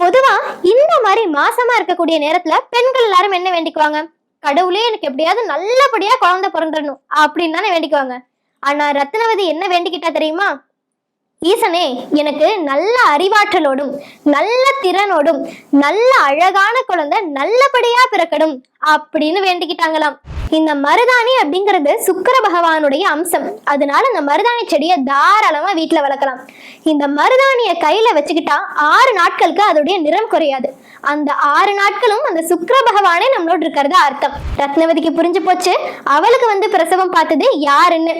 பொதுவா இந்த மாதிரி மாசமா இருக்கக்கூடிய நேரத்துல பெண்கள் எல்லாரும் என்ன வேண்டிக்குவாங்க? கடவுளே எனக்கு எப்படியாவது நல்லபடியா குழந்தை பிறந்துடணும் அப்படின்னு தானே வேண்டிக்குவாங்க. ஆனா ரத்னவதி என்ன வேண்டிக்கிட்டா தெரியுமா? ஈசனே எனக்கு நல்ல அறிவாற்றலோடும் நல்ல திறனோடும் நல்ல அழகான குழந்தை நல்லபடியா பிறக்கணும் அப்படின்னு வேண்டிக்கிட்டாங்களாம். இந்த மருதாணி அப்படிங்கிறது சுக்கர பகவானுடைய அம்சம். அதனால இந்த மருதாணி செடியை தாராளமா வீட்டுல வளர்க்கலாம். இந்த மருதாணியை கையில வச்சுக்கிட்டா ஆறு நாட்களுக்கு அதோடைய நிறம் குறையாது. அந்த ஆறு நாட்களும் அந்த சுக்கர பகவானே நம்மளோட இருக்கிறது அர்த்தம். ரத்னவதிக்கு புரிஞ்சு போச்சு? அவளுக்கு வந்து பிரசவம் பார்த்தது யாருன்னு?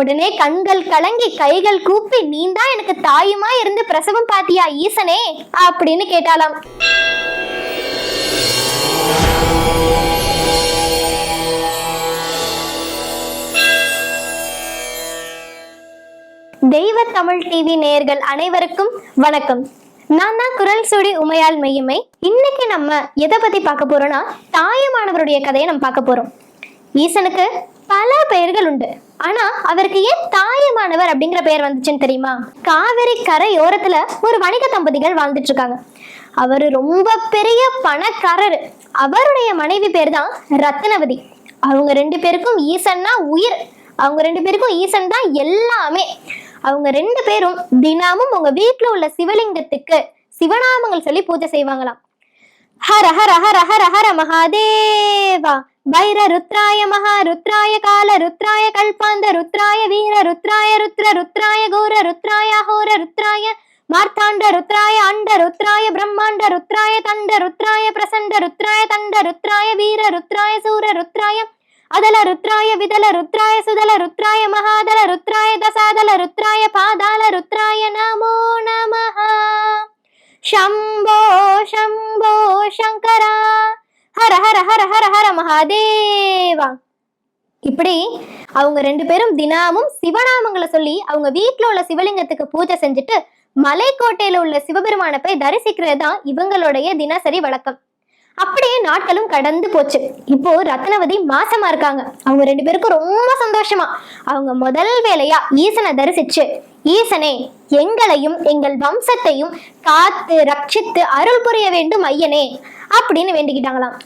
உடனே கண்கள் கலங்கி கைகள் கூப்பி நீ தான் எனக்கு தாயுமா இருந்து பிரசவம் பாத்தியா ஈசனே? அப்படின்னு கேட்டாலாம் தெய்வ தமிழ் டிவி நேயர்கள் அனைவருக்கும் வணக்கம். நான் தான் குரல் சுடி உமையால் மெய்யுமை. இன்னைக்கு நம்ம எதை பத்தி பார்க்க போறோம்னா தாயமானவருடைய கதையை நம்ம பார்க்க போறோம். ஈசனுக்கு பல பெயர்கள் உண்டு. ஆனா அவருக்கு ஏன் தாயமானவர் அப்படிங்கிற பெயர் வந்துச்சுன்னு தெரியுமா? காவிரி கரையோரத்துல ஒரு வணிக தம்பதிகள் வாழ்ந்துட்டு இருக்காங்க. அவர் ரொம்ப பெரிய பணக்காரர். அவருடைய மனைவி பேர் தான் ரத்னவதி. அவங்க ரெண்டு பேருக்கும் ஈசன்னா உயிர். அவங்க ரெண்டு பேருக்கும் ஈசன் தான் எல்லாமே. அவங்க ரெண்டு பேரும் தினமும் உங்க வீட்டுல உள்ள சிவலிங்கத்துக்கு சிவநாமங்கள் சொல்லி பூஜை செய்வாங்களாம். ஹர ஹர ஹர ஹர ஹர மகாதேவா. வைர ருத்ராய மகா ருத்ராய கால ருத்ராய கல்பாந்த ருத்ராய வீர ருத்ராய ருத்ர ருத்ராய கோர ருத்ராய ஹோர ருத்ராய மார்த்தாண்ட ருத்ராய அண்ட ருத்ராய பிரம்மாண்ட ருத்ராய தண்ட ருத்ராய பிரசண்ட ருத்ராய தண்ட ருத்ராய வீர ருத்ராய சூர ருத்ராய அதல ருத்ராய விதல ருத்ராய சுதல ருத்ராய மகாதல ருத்ராய தசாதல ருத்ராய பாதால ருத்ராய நமோ நம சம்போ சம்போ சங்கரா ஹர ஹர ஹர ஹர ஹர மகாதேவா. இப்படி அவங்க ரெண்டு பேரும் தினமும் சிவநாமங்களை சொல்லி அவங்க வீட்டில் உள்ள சிவலிங்கத்துக்கு பூஜை செஞ்சுட்டு மலைக்கோட்டையில உள்ள சிவபெருமானை போய் தரிசிக்கிறது தான் இவங்களுடைய தினசரி வழக்கம். அப்படியே நாட்களும் கடந்து போச்சு. இப்போ ரத்னவதி மாசமா இருக்காங்க. அவங்க ரெண்டு பேருக்கும் ரொம்ப சந்தோஷமா. அவங்க முதல் வேலையா ஈசனை தரிசிச்சு. ஈசனே எங்களையும் எங்கள் வம்சத்தையும் காத்து ரட்சித்து அருள் புரிய வேண்டும் ஐயனே அப்படின்னு வேண்டிக்கிட்டாங்களாம்.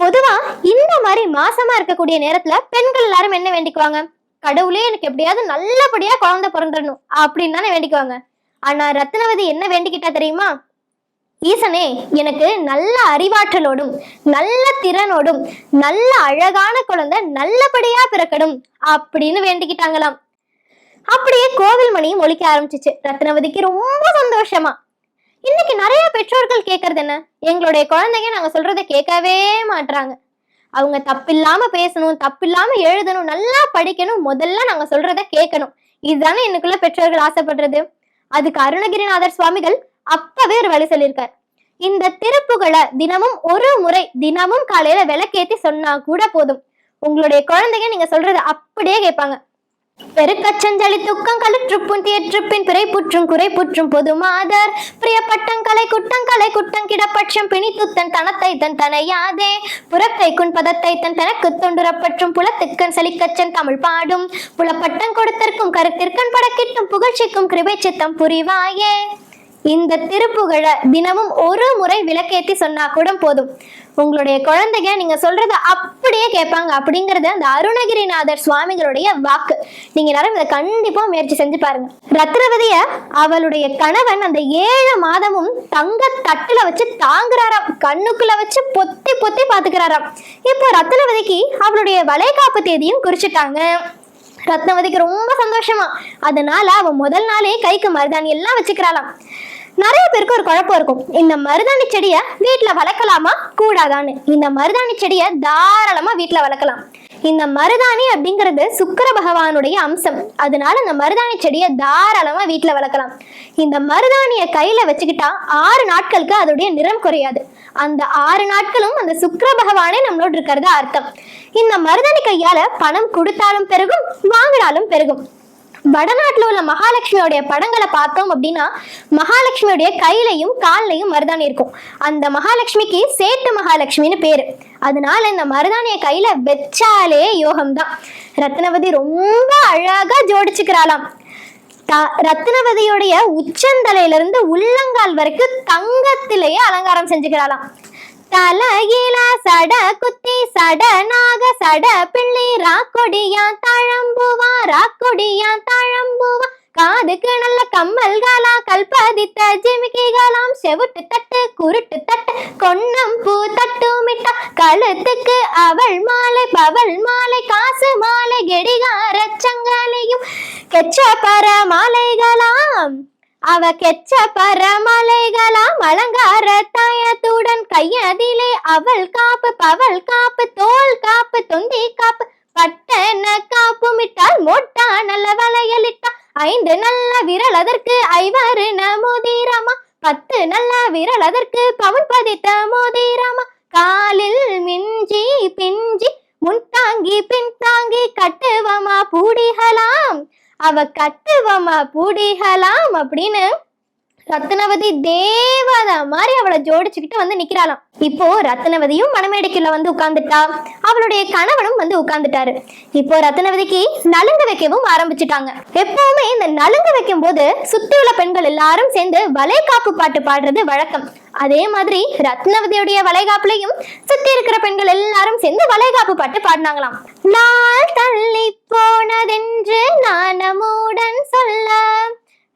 பொதுவா இந்த மாதிரி மாசமா இருக்கக்கூடிய நேரத்துல பெண்கள் எல்லாரும் என்ன வேண்டிக்குவாங்க? கடவுளே எனக்கு எப்படியாவது நல்லபடியா குழந்தை பிறந்துடணும் அப்படின்னு தானே வேண்டிக்குவாங்க. ஆனா ரத்னவதி என்ன வேண்டிக்கிட்டா தெரியுமா? ஈசனே எனக்கு நல்ல அறிவாற்றலோடும் நல்ல திறனோடும் நல்ல அழகான குழந்தை நல்லபடியா பிறக்கணும் அப்படின்னு வேண்டிக்கிட்டாங்களாம். அப்படியே கோவில் மணியும் ஒழிக்க ஆரம்பிச்சிச்சு. ரத்னவதிக்கு ரொம்ப சந்தோஷமா. இன்னைக்கு நிறைய பெற்றோர்கள் கேட்கறது என்ன? எங்களுடைய குழந்தைங்க நாங்க சொல்றதை கேட்கவே மாட்டாங்க அவங்க தப்பில்லாம பேசணும் தப்பில்லாம எழுதணும் நல்லா படிக்கணும் முதல்ல நாங்க சொல்றத கேட்கணும். இதுதானே எனக்குள்ள பெற்றோர்கள் ஆசைப்படுறது? அதுக்கு அருணகிரிநாதர் சுவாமிகள் அப்பவே ஒரு வழி சொல்லியிருக்காரு. இந்த திருப்புகளை தினமும் ஒரு முறை தினமும் காலையில விளக்கேத்தி சொன்னா கூட போதும். உங்களுடைய குழந்தைங்க நீங்க சொல்றது அப்படியே கேட்பாங்க. பெருக்கச்சஞ்சலி துக்கம் கழுற்றுப்புண் தியற்றுப்பின் பிறை புற்றும் குறை புற்றும் பொது மாதர். பிரியப்பட்டம் கலை குட்டம் கலை குட்டம் கிடப்பட்சம் பிணி துத்தன் தனத்தை தன் தனையாதே. புறக்கை குன் பதத்தை தன் தனக்கு தொண்டுரப்பற்றும் புலத்துக்கன் சலிக்கச்சன் தமிழ் பாடும். புலப்பட்டம் கொடுத்திருக்கும் கருத்திற்கண் படக்கிட்டும் புகழ்ச்சிக்கும் கிருபை சித்தம் புரிவாயே. இந்த திருப்புகழை தினமும் ஒரு முறை விளக்கேத்தி சொன்னா கூட போதும். உங்களுடைய குழந்தைங்க நீங்க சொல்றத அப்படியே கேட்பாங்க. அப்படிங்கறது அந்த அருணகிரிநாதர் சுவாமிகளுடைய வாக்கு. நீங்க எல்லாரும் இதை கண்டிப்பா முயற்சி செஞ்சு பாருங்க. ரத்ரவதிய அவளுடைய கணவன் அந்த ஏழு மாதமும் தங்க தட்டுல வச்சு தாங்குறாராம். கண்ணுக்குள்ள வச்சு பொத்தி பொத்தி பாத்துக்கிறாராம் இப்போ ரத்னவதிக்கு அவளுடைய வளைகாப்பு தேதியும் குறிச்சிட்டாங்க. ரத்னவதிக்கு ரொம்ப சந்தோஷமா. அதனால அவ முதல் நாளே கைக்கு மருதாணி எல்லாம் வச்சுக்கிறாளாம். நிறைய பேருக்கு ஒரு குழப்பம் இருக்கும். இந்த மருதாணி செடியை வீட்டில் வளர்க்கலாமா? கூடாதான்னு. இந்த மருதாணி செடியை தாராளமா வீட்டில் வளர்க்கலாம். இந்த மருதாணி அப்படிங்கிறது சுக்கர பகவானுடைய அம்சம். அதனால இந்த மருதாணி செடியை தாராளமா வீட்டில் வளர்க்கலாம். இந்த மருதாணியை கையில வச்சுக்கிட்டா ஆறு நாட்களுக்கு அதோடைய நிறம் குறையாது. அந்த ஆறு நாட்களும் அந்த சுக்கர பகவானே நம்மளோட இருக்கிறது அர்த்தம். இந்த மருதாணி கையால பணம் கொடுத்தாலும் பெருகும் வாங்கினாலும் பெருகும். வடநாட்டில் உள்ள மகாலட்சுமியோடைய படங்களை பார்த்தோம் அப்படின்னா மகாலட்சுமியோடைய கையிலையும் கால்லையும் மருதாணி இருக்கும். அந்த மகாலட்சுமிக்கு சேட்டு மகாலட்சுமின்னு பேர். அதனால இந்த மருதாணியை கையில வச்சாலே யோகம்தான். ரத்னவதி ரொம்ப அழகா ஜோடிச்சுக்கிறாளாம். த- ரத்னவதியுடைய உச்சந்தலையில இருந்து உள்ளங்கால் வரைக்கும் தங்கத்திலேயே அலங்காரம் செஞ்சுக்கிறாளாம். தலையில சட குத்தி சட நாக சட பிள்ளை ராக்கொடியா தழம்புவா ராக்கொடியா தழம்புவா. காதுக்கு நல்ல கம்மல்களா கல்பதித்த ஜிமிக்கிகளாம் செவுட்டு தட்டு குருட்டு தட்டு கொன்னம் பூ தட்டுமிட்டா கழுத்துக்கு அவள் மாலை பவள் மாலை காசு மாலை கெடிகார சங்கலையும் கெச்ச பர மாலைகளாம். அவ கெச்ச பரமலைகளாம் அலங்கார தாயத்துடன் கையதிலே அவள் காப்பு பவள் காப்பு தோல் காப்பு தொந்தி காப்பு பட்டன காப்புமிட்டால் மோட்டா நல்ல வளையலிட்டா ஐந்து நல்ல விரல் அதற்கு ஐவரு மோதிரமா பத்து நல்ல விரல் அதற்கு பவுன் பதித்த மோதீரமா காலில் மிஞ்சி பிஞ்சி முன்தாங்கி பின்தாங்கி கட்டுவமா பூடிகளாம் அவ கட்டுவமா பூடிகலாம் அப்படின்னு ரத்னவதி தேவதை மாதிரி அவளை ஜோடிச்சுக்கிட்டு வந்து நிக்கிறாளாம். இப்போ ரத்னவதியும் மணமேடைக்குள்ள வந்து உட்கார்ந்துட்டா. அவளுடைய கணவனும் வந்து உட்கார்ந்துட்டாரு. இப்போ ரத்னவதிக்கு நலுங்கு வைக்கவும் ஆரம்பிச்சுட்டாங்க. எப்பவுமே இந்த நலுங்கு வைக்கும் போது சுத்தி உள்ள பெண்கள் எல்லாரும் சேர்ந்து வளைகாப்பு பாட்டு பாடுறது வழக்கம். அதே மாதிரி ரத்னவதியுடைய வளைகாப்புலையும் சுத்தி இருக்கிற பெண்கள் எல்லாரும் சேர்ந்து வளைகாப்பு பாட்டு பாடினாங்களாம். நாள் தள்ளி போனதென்று நானமுடன் சொல்ல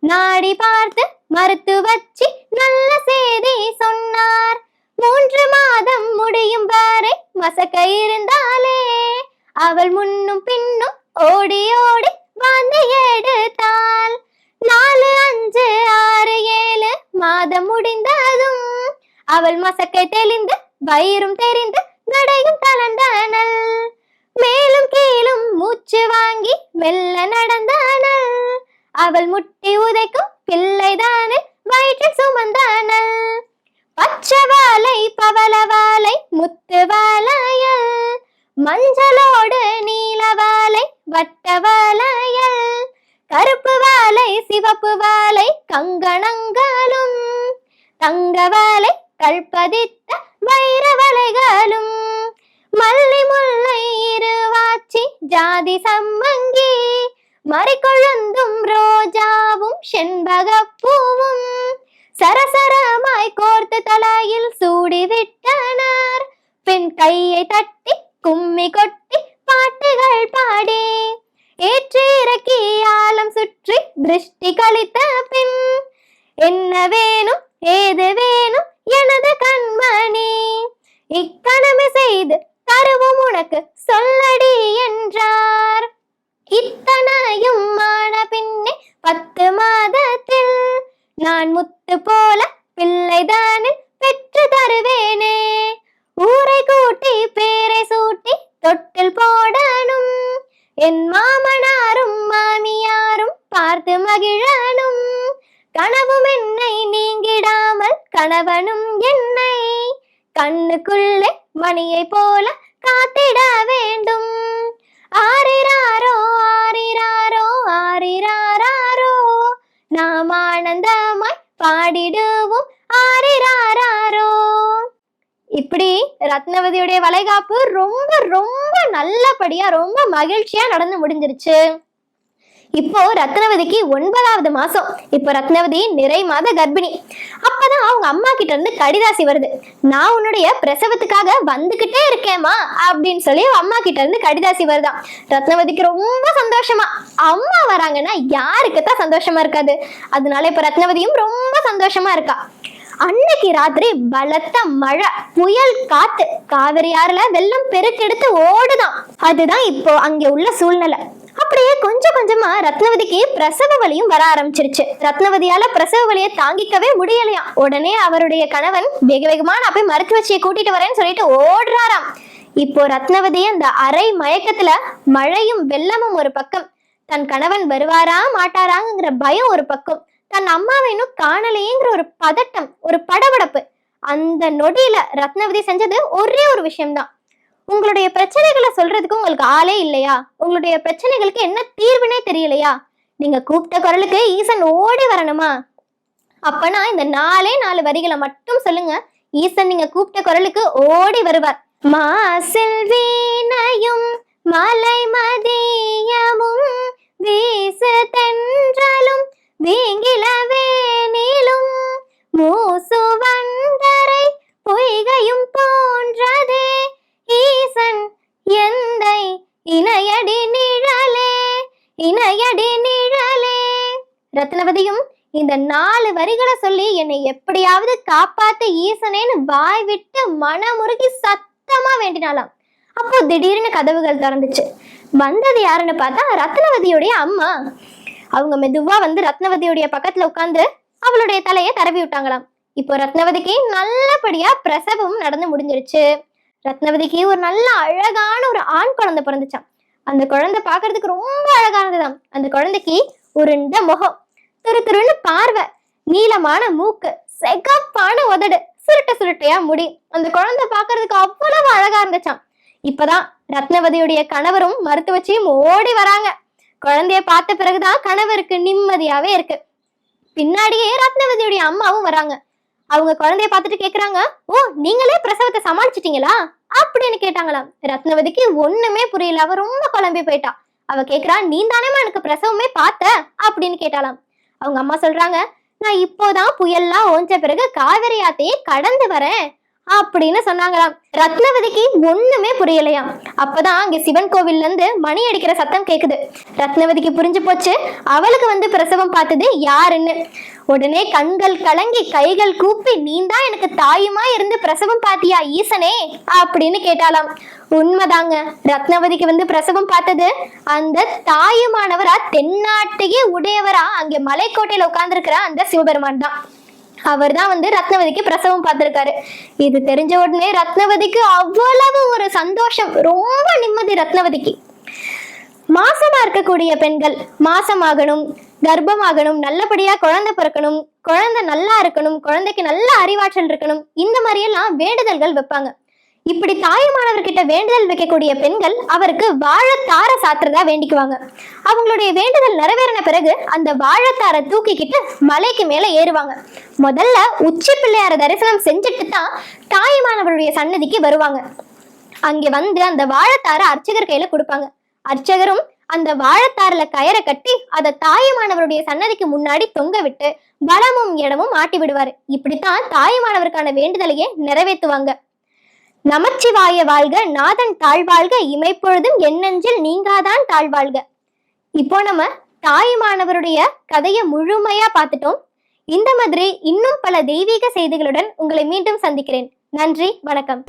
நாடி பார்த்து மறுத்து வச்சு நல்ல செய்தி சொன்னார். மூன்று மாதம் முடியும் வரை மசக்க இருந்தாலே அவள் முன்னும் பின்னும் ஓடி ஓடி வந்து எடுத்தாள். நாலு அஞ்சு ஆறு ஏழு மாதம் முடிந்ததும் அவள் மசக்கை தெளிந்து வயிறும் தெரிந்து நடையும் தளர்ந்தனள் மேலும் கீழும் மூச்சு வாங்கி மெல்ல நடந்தாள். அவள் முட்டி உதைக்கும் பிள்ளைதானு? வயிற்றில் சுமந்தானள் பச்சவாலை பவளவாலை பவள மஞ்சளோடு நீலவாலை வாழை கருப்பு வாலை சிவப்பு வாலை கங்கணங்களும். தங்க வாழை கல்பதித்த வைரவலைகளும் மல்லி முல்லை இருவாச்சி ஜாதி சம்மங்கி மறிக்கொழுந்தும் ரோஜாவும் செண்பகப்பூவும் சரசரமாய் கோர்த்து தலையில் சூடிவிட்டனர். பின் கையை தட்டி கும்மி கொட்டி பாட்டுகள் பாடி ஏற்றி இறக்கி ஆலம் சுற்றி திருஷ்டி கழித்த பின் என்ன வேணும் ஏது வேணும் எனது கண்மணி இக்கணமே செய்து தருவோம் உனக்கு சொல்லடி என்றார். இத்தனையும் ஆன பின்னே பத்து மாதத்தில் நான் முத்து போல பிள்ளைதானே பெற்று தருவேனே. ஊரை கூட்டி பேரை சூட்டி தொட்டில் போடணும். என் மாமனாரும் மாமியாரும் பார்த்து மகிழனும் கனவும் என்னை நீங்கிடாமல் கணவனும் என்னை கண்ணுக்குள்ளே மணியை போல காத்திட வேண்டும். ஆரிராரோ ஆரிராரோ ஆரிராரோ நாம் ஆனந்தமாய் பாடிடுவோம் ஆரிராரோ இப்படி ரத்னவதியுடைய வளைகாப்பு ரொம்ப ரொம்ப நல்லபடியா ரொம்ப மகிழ்ச்சியா நடந்து முடிஞ்சிருச்சு. இப்போ ரத்னவதிக்கு ஒன்பதாவது மாசம். இப்போ ரத்னவதி நிறை மாத கர்ப்பிணி. அப்பதான் அவங்க அம்மா கிட்ட இருந்து கடிதாசி வருது. நான் உன்னுடைய பிரசவத்துக்காக வந்துகிட்டே இருக்கேம்மா அப்படின்னு சொல்லி அம்மா கிட்ட இருந்து கடிதாசி வருதான் ரத்னவதிக்கு ரொம்ப சந்தோஷமா. அம்மா வராங்கன்னா யாருக்கு தான் சந்தோஷமா இருக்காது. அதனால இப்ப ரத்னவதியும் ரொம்ப சந்தோஷமா இருக்கா. அன்னைக்கு ராத்திரி பலத்த மழை புயல் காத்து. காவிரி ஆறுல வெள்ளம் பெருக்கெடுத்து ஓடுதான். அதுதான் இப்போ அங்கே உள்ள சூழ்நிலை. அப்படியே கொஞ்சம் கொஞ்சமா ரத்னவதிக்கு பிரசவ வலியும் வர ஆரம்பிச்சிருச்சு. ரத்னவதியால பிரசவ வலியை தாங்கிக்கவே முடியலையாம் உடனே அவருடைய கணவன் வேக வேகமா நான் போய் மருத்துவச்சியை கூட்டிட்டு வரேன்னு சொல்லிட்டு ஓடுறாராம். இப்போ ரத்னவதி அந்த அரை மயக்கத்துல மழையும் வெள்ளமும் ஒரு பக்கம். தன் கணவன் வருவாரா மாட்டாராங்கிற பயம் ஒரு பக்கம். தன் அம்மாவை இன்னும் காணலையேங்கிற ஒரு பதட்டம் ஒரு படபடப்பு. அந்த நொடியில ரத்னவதி செஞ்சது ஒரே ஒரு விஷயம்தான். உங்களுடைய பிரச்சனைகளை சொல்றதுக்கு உங்களுக்கு ஆளே இல்லையா? உங்களுடைய பிரச்சனைகளுக்கு என்ன தீர்வுனே தெரியலையா? நீங்க கூப்பிட்ட குரலுக்கு ஈசன் ஓடி வரணுமா? அப்பனா இந்த நாலே நாலு வரிகளை மட்டும் சொல்லுங்க. ஈசன் நீங்க கூப்பிட்ட குரலுக்கு ஓடி வருவார். மாசில் வீணையும் மலை மதியமும் வீசு தென்றலும் வீங்கிலவே நீளும். மூசு வண்டரை பொய்கையும் போ இணையடி நிழலே இணையடி நிழலே. ரத்னவதியும் இந்த நாலு வரிகளை சொல்லி என்னை எப்படியாவது காப்பாத்து ஈசனேன்னு வாய் விட்டு மனமுருகி சத்தமா வேண்டினாலாம் அப்போ திடீர்னு கதவுகள் திறந்துச்சு. வந்தது யாருன்னு பார்த்தா ரத்னவதியுடைய அம்மா. அவங்க மெதுவா வந்து ரத்னவதியுடைய பக்கத்துல உட்காந்து அவளுடைய தலையை தரவி விட்டாங்களாம். இப்போ ரத்னவதிக்கு நல்லபடியா பிரசவம் நடந்து முடிஞ்சிருச்சு. ரத்னவதிக்கு ஒரு நல்ல அழகான ஒரு ஆண் குழந்தை பிறந்துச்சான் அந்த குழந்தை பாக்குறதுக்கு ரொம்ப அழகானதுதான். அந்த குழந்தைக்கு உருண்ட முகம் திரு திருன்னு பார்வை நீளமான மூக்கு செகப்பான உதடு சுருட்ட சுருட்டையா முடி. அந்த குழந்தை பாக்குறதுக்கு அவ்வளவு அழகா இருந்துச்சாம். இப்பதான் ரத்னவதியுடைய கணவரும் மருத்துவச்சியும் ஓடி வராங்க. குழந்தைய பார்த்த பிறகுதான் கணவருக்கு நிம்மதியாவே இருக்கு. பின்னாடியே ரத்னவதியுடைய அம்மாவும் வராங்க. அவங்க குழந்தைய பார்த்துட்டு கேக்குறாங்க ஓ நீங்களே பிரசவத்தை சமாளிச்சிட்டீங்களா? அப்படின்னு கேட்டாங்களாம். ரத்னவதிக்கு ஒண்ணுமே புரியல. அவ ரொம்ப குழம்பி போயிட்டா. அவ கேக்குறா நீ தானேமா எனக்கு பிரசவமே பார்த்த? அப்படின்னு கேட்டாலாம் அவங்க அம்மா சொல்றாங்க நான் இப்போதான் புயல்லாம் ஓஞ்ச பிறகு காவிரி ஆத்தையே கடந்து வரேன். அப்படின்னு சொன்னாங்களாம். ரத்னவதிக்கு ஒண்ணுமே புரியலையாம் அப்பதான் அங்க சிவன் கோவில்ல இருந்து மணி அடிக்கிற சத்தம் கேக்குது. ரத்னவதிக்கு புரிஞ்சு போச்சு. அவளுக்கு வந்து பிரசவம் பார்த்தது யாருன்னு? உடனே கண்கள் கலங்கி கைகள் கூப்பி நீந்தான் எனக்கு தாயுமா இருந்து பிரசவம் பாத்தியா ஈசனே? அப்படின்னு கேட்டாலாம் உண்மைதாங்க. ரத்னவதிக்கு வந்து பிரசவம் பார்த்தது அந்த தாயுமானவரா தென்னாட்டையே உடையவரா அங்கே மலைக்கோட்டையில உட்கார்ந்துருக்கிற அந்த சிவபெருமான் தான். அவர் தான் வந்து ரத்னவதிக்கு பிரசவம் பார்த்திருக்காரு. இது தெரிஞ்ச உடனே ரத்னவதிக்கு அவ்வளவு ஒரு சந்தோஷம். ரொம்ப நிம்மதி ரத்னவதிக்கு. மாசமா இருக்கக்கூடிய பெண்கள் மாசமாகணும் கர்ப்பமாகணும் நல்லபடியா குழந்தை பிறக்கணும் குழந்தை நல்லா இருக்கணும் குழந்தைக்கு நல்ல அறிவாற்றல் இருக்கணும் இந்த மாதிரி எல்லாம் வேண்டுதல்கள் வைப்பாங்க. இப்படி தாயுமானவர்கிட்ட வேண்டுதல் வைக்கக்கூடிய பெண்கள் அவருக்கு வாழைத்தார சாத்துறதா வேண்டிக்குவாங்க. அவங்களுடைய வேண்டுதல் நிறைவேறின பிறகு அந்த வாழைத்தாரை தூக்கிக்கிட்டு மலைக்கு மேல ஏறுவாங்க. முதல்ல உச்சி பிள்ளையார தரிசனம் செஞ்சுட்டு தான் தாயுமானவருடைய சன்னதிக்கு வருவாங்க. அங்கே வந்து அந்த வாழைத்தாரை அர்ச்சகர் கையில கொடுப்பாங்க. அர்ச்சகரும் அந்த வாழைத்தாறுல கயரை கட்டி அதை தாயுமானவருடைய சன்னதிக்கு முன்னாடி தொங்க விட்டு பலமும் இடமும் ஆட்டி விடுவாரு. இப்படித்தான் தாயுமானவருக்கான வேண்டுதலையே நிறைவேற்றுவாங்க. நமச்சிவாய வாழ்க நாதன் தாழ்வாழ்க இமைப்பொழுதும் என்னெஞ்சில் நீங்காதான் தாழ்வாழ்க இப்போ நம்ம தாயுமானவருடைய கதையை முழுமையா பார்த்துட்டோம். இந்த மாதிரி இன்னும் பல தெய்வீக செய்திகளுடன் உங்களை மீண்டும் சந்திக்கிறேன். நன்றி வணக்கம்.